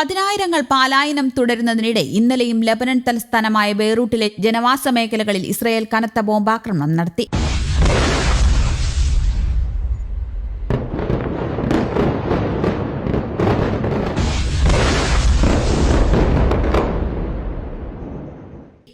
പതിനായിരങ്ങൾ പാലായനം തുടരുന്നതിനിടെ ഇന്നലെയും ലബനൻ തലസ്ഥാനമായ ബെയ്റൂട്ടിലെ ജനവാസ മേഖലകളിൽ ഇസ്രയേൽ കനത്ത ബോംബാക്രമണം നടത്തി.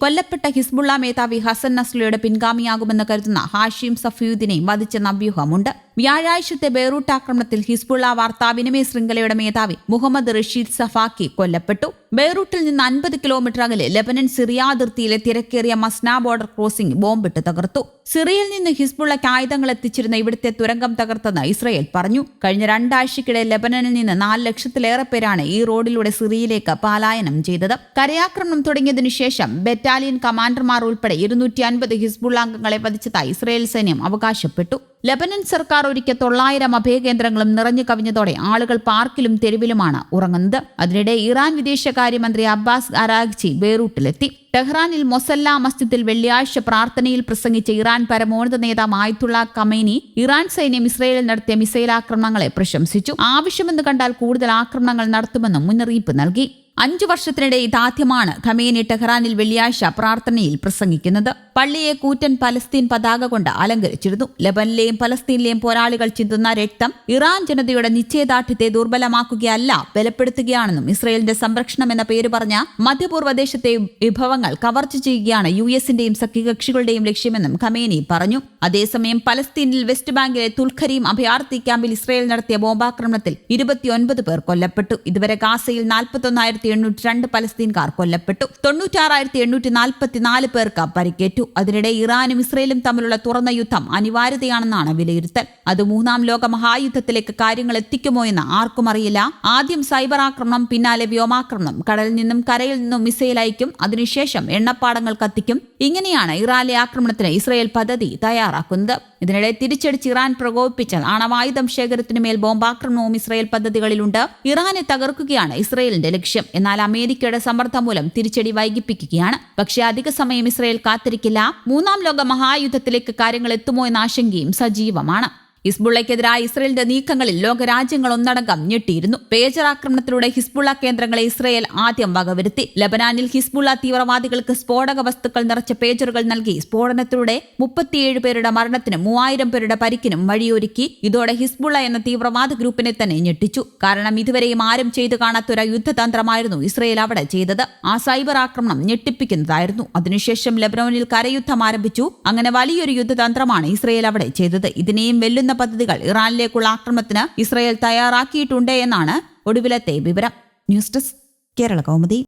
കൊല്ലപ്പെട്ട ഹിസ്ബുള്ള മേധാവി ഹസൻ നസ്ലയുടെ പിൻഗാമിയാകുമെന്ന് കരുതുന്ന ഹാഷിം സഫീയുദ്ദിനെ വധിച്ചെന്ന അഭ്യൂഹമുണ്ട്. വ്യാഴാഴ്ചത്തെ ബെയ്റൂട്ട് ആക്രമണത്തിൽ ഹിസ്ബുള്ള വാർത്താവിനിമയ ശൃംഖലയുടെ മേധാവി മുഹമ്മദ് റഷീദ് സഫാക്കി കൊല്ലപ്പെട്ടു. ബെയ്റൂട്ടിൽ നിന്ന് അൻപത് കിലോമീറ്റർ അകലെ ലെബനൻ സിറിയ അതിർത്തിയിലെ തിരക്കേറിയ മസ്ന ബോർഡർ ക്രോസിംഗ് ബോംബിട്ട് തകർത്തു. സിറിയയിൽ നിന്ന് ഹിസ്ബുള്ളയ്ക്ക് ആയുധങ്ങൾ എത്തിച്ചിരുന്ന ഇവിടുത്തെ തുരങ്കം തകർത്തെന്ന് ഇസ്രയേൽ പറഞ്ഞു. കഴിഞ്ഞ രണ്ടാഴ്ചക്കിടെ ലെബനനിൽ നിന്ന് നാല് ലക്ഷത്തിലേറെ പേരാണ് ഈ റോഡിലൂടെ സിറിയയിലേക്ക് പലായനം ചെയ്തത്. കരയാക്രമണം തുടങ്ങിയതിനു ശേഷം ബറ്റാലിയൻ കമാൻഡർമാർ ഉൾപ്പെടെ ഇരുന്നൂറ്റി അൻപത് ഹിസ്ബുള്ള അംഗങ്ങളെ വധിച്ചതായി ഇസ്രയേൽ സൈന്യം അവകാശപ്പെട്ടു. ലബനൻ സർക്കാർ ഒരുക്കിയ തൊള്ളായിരം അഭയകേന്ദ്രങ്ങളും നിറഞ്ഞു കവിഞ്ഞതോടെ ആളുകൾ പാർക്കിലും തെരുവിലുമാണ് ഉറങ്ങുന്നത്. അതിനിടെ ഇറാൻ വിദേശകാര്യമന്ത്രി അബ്ബാസ് അരാഗ്ചി ബെയ്റൂട്ടിലെത്തി. ടെഹ്റാനിൽ മൊസല്ല മസ്ജിദിൽ വെള്ളിയാഴ്ച പ്രാർത്ഥനയിൽ പ്രസംഗിച്ച ഇറാൻ പരമോന്നത നേതാവ് ആയത്തുള്ള കമേനി ഇറാൻ സൈന്യം ഇസ്രയേലിൽ നടത്തിയ മിസൈൽ ആക്രമണങ്ങളെ പ്രശംസിച്ചു. ആവശ്യമെന്ന് കണ്ടാൽ കൂടുതൽ ആക്രമണങ്ങൾ നടത്തുമെന്നും മുന്നറിയിപ്പ് നൽകി. അഞ്ചു വർഷത്തിനിടെ ഇതാദ്യമാണ് ഖമേനി ടെഹ്റാനിൽ വെള്ളിയാഴ്ച പ്രാർത്ഥനയിൽ പ്രസംഗിക്കുന്നത്. പള്ളിയെ കൂറ്റൻ പലസ്തീൻ പതാക കൊണ്ട് അലങ്കരിച്ചിരുന്നു. ലബനിലെയും പലസ്തീനിലെയും പോരാളികൾ ചിന്തുന്ന രക്തം ഇറാൻ ജനതയുടെ നിശ്ചയദാർഢ്യത്തെ ദുർബലമാക്കുകയല്ല ബലപ്പെടുത്തുകയാണെന്നും ഇസ്രയേലിന്റെ സംരക്ഷണം എന്ന പേര് പറഞ്ഞ മധ്യപൂർവദേശത്തെ വിഭവങ്ങൾ കവർച്ച ചെയ്യുകയാണ് യു എസിന്റെയും സഖ്യകക്ഷികളുടെയും ലക്ഷ്യമെന്നും ഖമേനി പറഞ്ഞു. അതേസമയം പലസ്തീനിൽ വെസ്റ്റ് ബാങ്കിലെ തുൽഖരീം അഭയാർത്ഥി ക്യാമ്പിൽ ഇസ്രയേൽ നടത്തിയ ബോംബാക്രമണത്തിൽ ഇരുപത്തിയൊൻപത് പേർ കൊല്ലപ്പെട്ടു. ഇതുവരെ ഗാസയിൽ നാൽപ്പത്തൊന്നായിരത്തി എണ്ണൂറ്റി രണ്ട് പലസ്തീൻകാർ കൊല്ലപ്പെട്ടു. തൊണ്ണൂറ്റാറായിരത്തി എണ്ണൂറ്റി നാൽപ്പത്തിനാല് പേർക്ക് പരിക്കേറ്റു. അതിനിടെ ഇറാനും ഇസ്രയേലും തമ്മിലുള്ള തുറന്ന യുദ്ധം അനിവാര്യതയാണെന്നാണ് വിലയിരുത്തൽ. അത് മൂന്നാം ലോക മഹായുദ്ധത്തിലേക്ക് കാര്യങ്ങൾ എത്തിക്കുമോ എന്ന് ആർക്കും അറിയില്ല. ആദ്യം സൈബർ ആക്രമണം പിന്നാലെ വ്യോമാക്രമണം. കടലിൽ നിന്നും കരയിൽ നിന്നും മിസൈൽ അയക്കും. അതിനുശേഷം എണ്ണപ്പാടങ്ങൾ കത്തിക്കും. ഇങ്ങനെയാണ് ഇറാനിലെ ആക്രമണത്തിന് ഇസ്രയേൽ പദ്ധതി തയ്യാറാക്കുന്നത്. ഇതിനിടെ തിരിച്ചടിച്ച് ഇറാൻ പ്രകോപിപ്പിച്ചാൽ ആണവായുധം ശേഖരത്തിനുമേൽ ബോംബാക്രമണവും ഇസ്രയേൽ പദ്ധതികളിലുണ്ട്. ഇറാനെ തകർക്കുകയാണ് ഇസ്രയേലിന്റെ ലക്ഷ്യം. എന്നാൽ അമേരിക്കയുടെ സമ്മർദ്ദം മൂലം തിരിച്ചടി വൈകിപ്പിക്കുകയാണ്. പക്ഷേ അധിക സമയം ഇസ്രയേൽ കാത്തിരിക്കില്ല. മൂന്നാം ലോക മഹായുദ്ധത്തിലേക്ക് കാര്യങ്ങൾ എത്തുമോ എന്ന ആശങ്കയും സജീവമാണ്. ഹിസ്ബുള്ളയ്ക്കെതിരായ ഇസ്രയേലിന്റെ നീക്കങ്ങളിൽ ലോകരാജ്യങ്ങൾ ഒന്നടങ്കം ഞെട്ടിയിരുന്നു. പേജർ ആക്രമണത്തിലൂടെ ഹിസ്ബുള്ള കേന്ദ്രങ്ങളെ ഇസ്രയേൽ ആദ്യം വകവരുത്തി. ലബനാനിൽ ഹിസ്ബുള്ള തീവ്രവാദികൾക്ക് സ്ഫോടക വസ്തുക്കൾ നിറച്ച പേജറുകൾ നൽകി. സ്ഫോടനത്തിലൂടെ മുപ്പത്തിയേഴ് പേരുടെ മരണത്തിനും മൂവായിരം പേരുടെ പരിക്കിനും വഴിയൊരുക്കി. ഇതോടെ ഹിസ്ബുള്ള എന്ന തീവ്രവാദ ഗ്രൂപ്പിനെ തന്നെ ഞെട്ടിച്ചു. കാരണം ഇതുവരെയും ആരും ചെയ്തു കാണാത്തൊരു യുദ്ധതന്ത്രമായിരുന്നു ഇസ്രയേൽ അവിടെ ചെയ്തത്. ആ സൈബർ ആക്രമണം ഞെട്ടിപ്പിക്കുന്നതായിരുന്നു. അതിനുശേഷം ലബനോനിൽ കരയുദ്ധം ആരംഭിച്ചു. അങ്ങനെ വലിയൊരു യുദ്ധതന്ത്രമാണ് ഇസ്രയേൽ അവിടെ ചെയ്തത്. ഇതിനെയും വെല്ലുന്ന പദ്ധതികൾ ഇറാനിലേക്കുള്ള ആക്രമണത്തിന് ഇസ്രയേൽ തയ്യാറാക്കിയിട്ടുണ്ട് എന്നാണ് ഒടുവിലത്തെ വിവരം. News desk Kerala Kaumudi.